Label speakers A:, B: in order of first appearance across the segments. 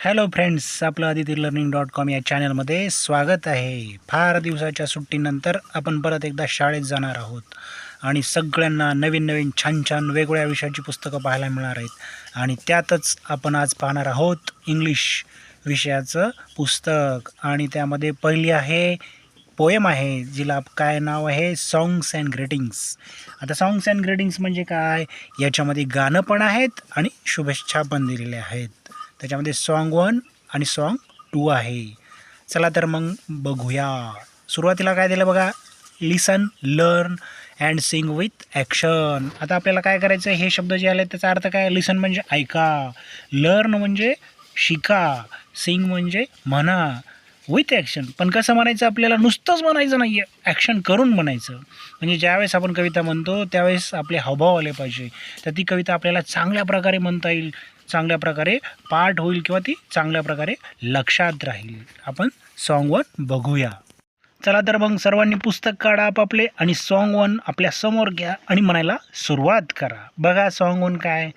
A: Hello friends आपलं Aditi learning dot com या चॅनलमध्ये स्वागत आहे. फार दिवसाच्या सुट्टीनंतर आपण परत एकदा शाळेत जाणार आहोत. आणि सगळ्यांना नवीन नवीन छान छान वेगवेगळ्या विषयाची पुस्तकं पाहायला मिळणार आहेत. आणि त्यातच आपण आज पाहणार आहोत इंग्लिश विषयाचं पुस्तक. आणि त्यामध्ये पहिली आहे पोएम आहे जिला काय नाव आहे? सॉंग्स अँड ग्रेटिंग्स आता सॉंग्स अँड ग्रेटिंग्स म्हणजे काय? याच्यामध्ये गाणं पण आहेत आणि शुभेच्छा पण दिलेल्या आहेत. त्याच्यामध्ये सॉन्ग वन आणि सॉन्ग टू आहे. चला तर मग बघूया. सुरुवातीला काय दिलं बघा? Listen learn and sing with action आता आपल्याला काय करायचं? हे शब्द जे आले त्याचा अर्थ काय? लिसन म्हणजे ऐका. लर्न म्हणजे शिका. सिंग म्हणजे म्हणा. विथ ॲक्शन पण कसं म्हणायचं? आपल्याला नुसतंच म्हणायचं नाही आहे ॲक्शन करून म्हणायचं. म्हणजे ज्यावेळेस आपण कविता म्हणतो त्यावेळेस आपले हावभाव आले पाहिजे. तर ती कविता आपल्याला चांगल्या प्रकारे म्हणता येईल. चांगल्या प्रकारे पाठ होईल किंवा ती चांगल्या प्रकारे लक्षात राहील. आपण सॉन्ग वन बघूया. चला तर मग सर्वांनी पुस्तक काढा आपापले आणि सॉन्ग वन आपल्यासमोर घ्या आणि म्हणायला सुरुवात करा. बघा सॉन्ग वन काय?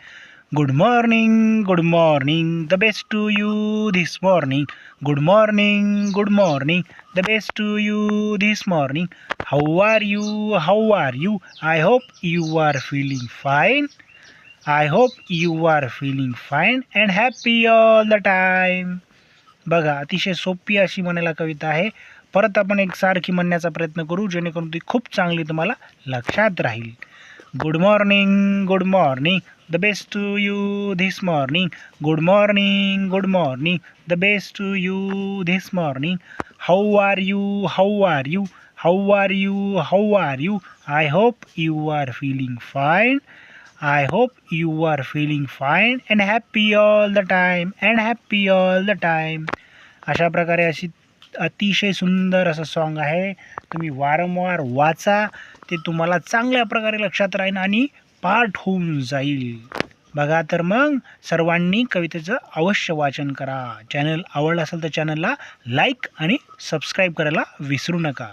A: Good morning good morning the best to you this morning good morning good morning the best to you this morning how are you how are you I hope you are feeling fine I hope you are feeling fine and happy all the time बघा अतिशय सोपी अशी म्हणायला कविता आहे. परत आपण एक सारखी म्हणण्याचा प्रयत्न करू जेणेकरून ती खूप चांगली तुम्हाला लक्षात राहील. Good morning good morning the best to you this morning good morning good morning the best to you this morning how are you how are you how are you how are you I hope you are feeling fine I hope you are feeling fine and happy all the time and happy all the time अशा प्रकारे अशी अतिशय सुंदर असं song आहे. तुम्ही वारंवार वाचा ते तुम्हाला चांगल्या प्रकारे लक्षात राहील आणि पाठ होऊन जाईल. बघा तर मग सर्वांनी कवितेचं अवश्य वाचन करा. चॅनल आवडलं असेल तर चॅनलला लाईक आणि सबस्क्राईब करायला विसरू नका.